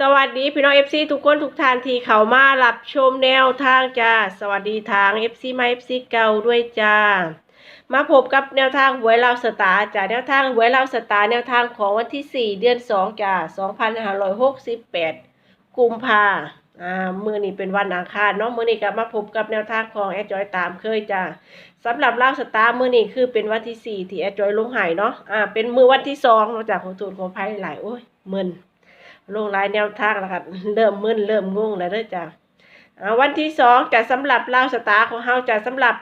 สวัสดีพี่น้องเอฟซีทุกคนทุกท่านที่เข้ามารับชมแนวทางจ้า สวัสดีทางเอฟซีมาเอฟซีเก่าด้วยจ้า มาพบกับแนวทางหวยเราวสตาร์จ้าแนวทางหวยเราวสตาร์แนวทางของวันที่ 4 เดือน 2จ้า2568 กุมภาอ่ามือนี้เป็นวันอังคารเนาะมือนี้ก็มาพบกับแนวทางของแอดจอยตามเคยจ้าสำหรับเราวสตาร์มือนี้คือเป็นวันที่ 4 ที่แอดจอยลงหายเนาะอ่าเป็นมือวันที่2เนาะจากของตูนของไพ่หลายโอ้ยมึน ลงหลายแนวทางแล้วครับเริ่มมึนเริ่มงงแล้วเด้อจ้ะอ่าวันที่สองจะสำหรับลาวสตาร์ของเฮาจะสำหรับ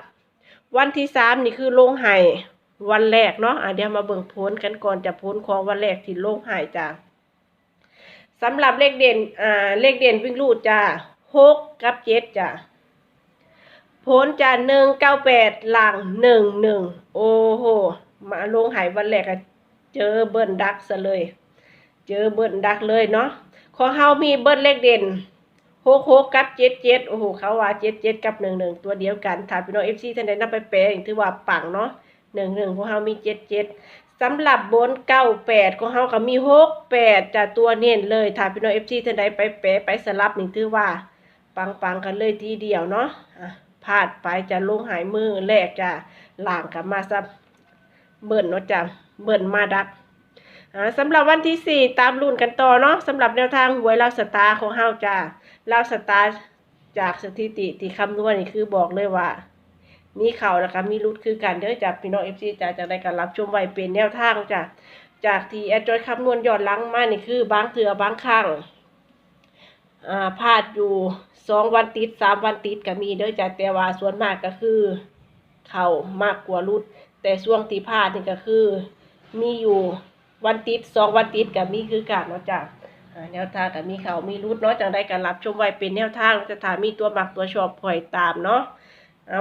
วันที่สามนี่คือลงไห้วันแรกเนาะอะเดี๋ยวมาเบิ่งผลกันก่อนจะผลของวันแรกที่ลงไห้จ้ะสำหรับเลขเด่นอ่าเลขเด่นวิ่งรูดจ้ะหกกับเจ็ดจ้ะผลจะหนึ่งเก้าแปดหลังหนึ่งหนึ่งโอ้โหมาลงไห้วันแรกอะเจอเบิ้ลดักซะเลย เจอเบิ้ลดักเลยเนาะของเฮามีเบิ้ลเลขเด่นหกหกกับเจ็ดเจ็ดโอ้โหเขาว่าเจ็ดเจ็ดกับหนึ่งหนึ่งตัวเดียวกันถ้าพี่น้องเอฟซีท่านใดนำไปแปลถือว่าปังเนาะหนึ่งหนึ่งของเฮามีเจ็ดเจ็ดสำหรับบนเก้าแปดของเฮาก็มีหกแปดจะตัวเน้นเลยถ้าพี่น้องเอฟซีท่านใดไปแปลไปสลับนี่ถือว่า ปังปังกันเลยทีเดียวเนาะพลาดไปจะลงหายมือแรกจะหล่างกับมาซับเบิ่นเนาะจ้ะเบิ่นมาดัก สำหรับวันที่สี่ตามรุ่นกันต่อเนาะสำหรับแนวทางหวยลาวสตาร์ของเฮาจ้าลาวสตาร์จากสถิติที่คำนวณนี่คือบอกเลยว่า มีเข่าแล้วก็มีรุดคือกันเด้อจากพี่น้องเอฟซีจ้าจะได้การรับชมไว้เป็นแนวทางจ้ะจากที่แอดจอยคำนวณย้อนหลังมานี่คือบางเถื่อบางครั้งอ่าพลาดอยู่สองวันติดสามวันติดก็มีเด้อจ้ะแต่ว่าส่วนมากก็คือ เข่ามากกว่ารุด แต่ช่วงที่พลาดนี่ก็คือ มีอยู่ วันติดสองวันติดกับมีคือกันเนาะจ้ะแนวทางกับมีเขามีรูดเนาะจังได้การรับชมไว้เป็นแนวทางจะถามมีตัวหมักตัวชอบปล่อยตามเนาะ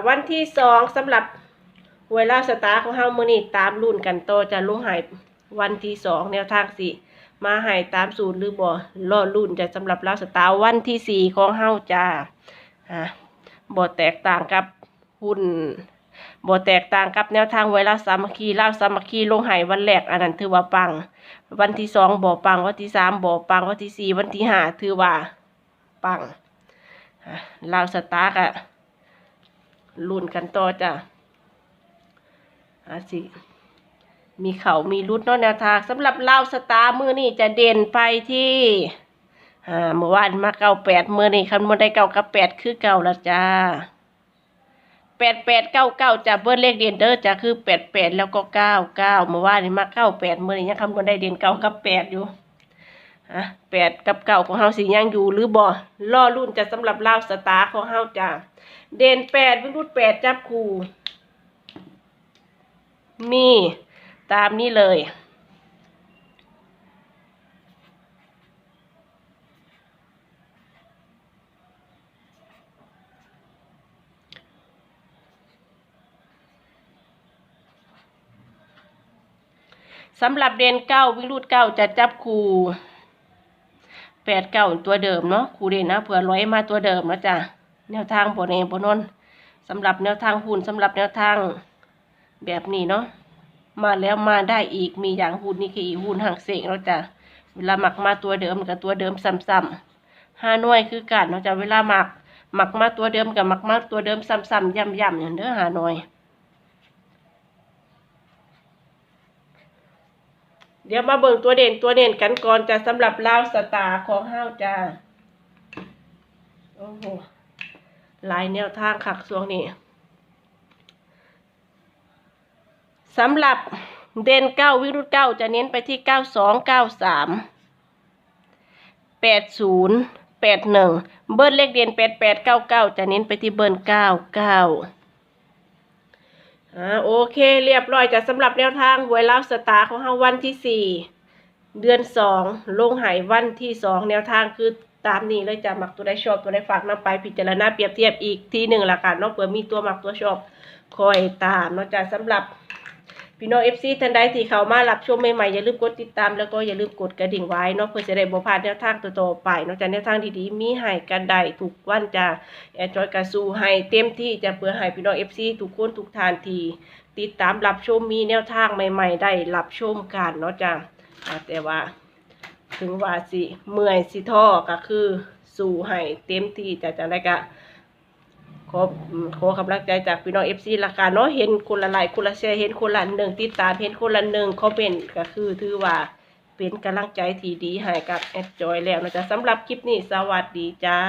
วันที่สองสำหรับหวยลาสตาร์ของเฮามือนี้ตามรุ่นกันโตจะลุงหายวันที่สองแนวทางสิมาหายตามสูตรหรือบ่รอรุ่นจะสำหรับลาวสตาร์วันที่สี่ของเฮาจ้าอ่าบ่แตกต่างกับหุ้น บ่แตกต่างกับแนวทางไวรัสสามัคคีลาสามัคคีลงหายวันแรกอันนั้นถือว่าปัง วันที่สองบ่ปัง วันที่สามบ่ปัง วันที่สี่วันที่ห้าถือว่า ปังอะลาวสตาร์กอะลุ้นกันต่อจ้ะอาสิมีเขามีรุดนาะแนวทางสำหรับลาวสตาร์มือนี่จะเด่นไปที่อ่าเมื่อวานมาเก้าแปดมือนี่คำนวณได้เก้ากับแปดคือเก่าล้วจ้า แปดแปดเก้าเก้าจะเบิ้ลเลขเด่นเด้อจะคือแปดแปดแล้วก็เก้าเก้าเมื่านนี้มาเก้าแปดเมื่อนี้ยังคำนวณได้เด่นเก้ากับแปดอยู่อะแปดกับเก้าของเฮาสิยังอยู่หรือบ่ล่อรุ่นจะสำหรับลาวสตาร์ของเฮาจ้ะเด่นแปดวิรุธแปดจับคู่มีตามนี้เลย สำหรับเด่นเก้าวิรุธเก้าจะจับคู่แปดเก้าตัวเดิมเนาะคู่เด่นนะเผื่อร้อยมาตัวเดิมนะจ๊ะแนวทางบนเองบนนนสำหรับแนวทางหุ่นสำหรับแนวทางแบบนี้เนาะมาแล้วมาได้อีกมีอย่างหุ่นนี่คืออีหุ่นห่างเสกเราจะเวลาหมักมาตัวเดิมกับตัวเดิมซ้ำๆห้าหน่วยคือกันเราจะเวลาหมักหมักมาตัวเดิมกับหมักมาตัวเดิมซ้ำๆย่ำๆอย่างเด้อหาหน่วย เดี๋ยวมาเบิ่งตัวเด่นตัวเด่นกันก่อนจะสำหรับลาวสตาของห้าวจ้าโอ้โหหลายแนวทางขักช่วงนี้สำหรับเด่นเก้าวิรุธเก้าจะเน้นไปที่เก้าสองเก้าสามแปดศูนย์แปดหนึ่งเบิ้ลเลขเด่นแปดแปดเก้าเก้าจะเน้นไปที่เบิ้ลเก้าเก้า อ่าโอเค เรียบร้อยจะสำหรับแนวทางหวยลาวสตาร์ของเฮาวันที่สี่เดือนสองลงหายวันที่สองแนวทางคือตามนี้เลยจะหมักตัวได้ชอบตัวได้ฝากนำไปพิจารณาเปรียบเทียบอีกทีหนึ่งละกันเนาะเผื่อมีตัวหมักตัวชอบคอยตามเนาะจ้ะสำหรับ พี่น้องเอฟซีท่านใดที่เข้ามารับชมใหม่ๆอย่าลืมกดติดตามแล้วก็อย่าลืมกดกระดิ่งไว้เนาะเพื่อจะได้บ่พลาดแนวทางต่อๆไปเนาะจ้ะแนวทางดีๆมีให้กันได้ทุกวันจ้ะแอดจอยกระสู้ให้เต็มที่จะเพื่อให้พี่น้องเอฟซีทุกคนทุกทานทีติดตามรับชมมีแนวทางใหม่ ๆ ได้รับชมกันเนาะจ้ะอ่าแต่ว่า ถึงว่าสิเมื่อยสิท้อก็คือ สู้ให้เต็มที่จะจะได้ก็ ขอขอกำลังใจจากพี่น้อง FC ละกันเนาะเห็นคนละไลค์คนละแชร์เห็นคนละหนึ่งติดตามเห็นคนละหนึ่งคอมเมนต์ก็คือถือว่าเป็นกำลังใจที่ดีให้กับแอดจอยแล้วนะจ๊ะสำหรับคลิปนี้สวัสดีจ้า